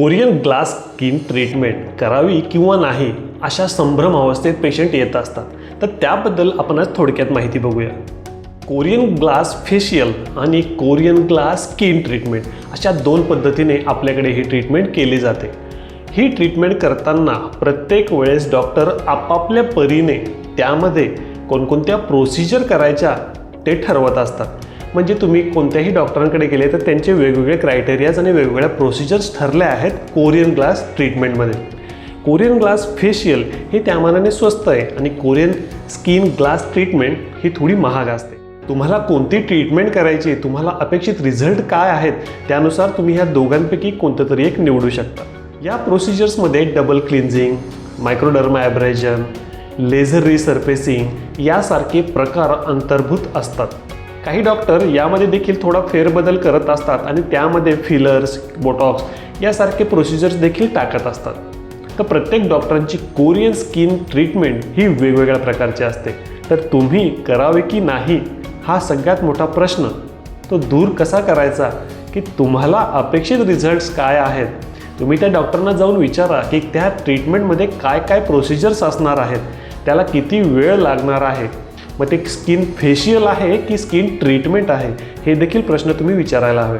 Korean glass skin treatment करावी किंवा नाही अशा संभ्रम अवस्थेत पेशंट येत असतात. तर त्याबद्दल आपण आज थोडक्यात माहिती बघूया. कोरियन ग्लास फेशियल आणि कोरियन ग्लास स्किन ट्रीटमेंट अशा दोन पद्धतीने आपल्याकडे ही ट्रीटमेंट केली जाते. ही ट्रीटमेंट करताना प्रत्येक वेळेस डॉक्टर आपापल्या परीने त्यामध्ये कोणकोणत्या प्रोसिजर करायच्या ते ठरवत असतात. म्हणजे तुम्ही कोणत्याही डॉक्टरांकडे गेले तर त्यांचे वेगवेगळे क्रायटेरियाज आणि वेगवेगळ्या प्रोसिजर्स ठरल्या आहेत कोरियन ग्लास ट्रीटमेंटमध्ये कोरियन ग्लास फेशियल हे त्यामानाने स्वस्त आहे आणि कोरियन स्किन ग्लास ट्रीटमेंट ही थोडी महाग असते. तुम्हाला कोणती ट्रीटमेंट करायची तुम्हाला अपेक्षित रिझल्ट काय आहेत त्यानुसार तुम्ही ह्या दोघांपैकी कोणतं तरी एक निवडू शकता. या प्रोसिजर्समध्ये double cleansing microdermabrasion laser resurfacing यासारखे प्रकार अंतर्भूत असतात. काही डॉक्टर यामध्ये देखील थोडा फेरबदल करत असतात आणि त्यामध्ये फिलर्स बोटॉक्स यासारखे प्रोसिजर्स देखील टाकत असतात. तर प्रत्येक डॉक्टरांची कोरियन स्किन ट्रीटमेंट ही वेगवेगळ्या प्रकारची असते. तर तुम्ही करावे की नाही हा सगळ्यात मोठा प्रश्न. तो दूर कसा करायचा? की तुम्हाला अपेक्षित रिझल्ट्स काय आहेत? तुम्ही त्या डॉक्टरना जाऊन विचारा की त्या ट्रीटमेंटमध्ये काय काय प्रोसिजर्स असणार आहेत? त्याला किती वेळ लागणार आहे? मग ते स्किन फेशियल आहे की स्किन ट्रीटमेंट आहे हे देखील प्रश्न तुम्ही विचारायला हवे.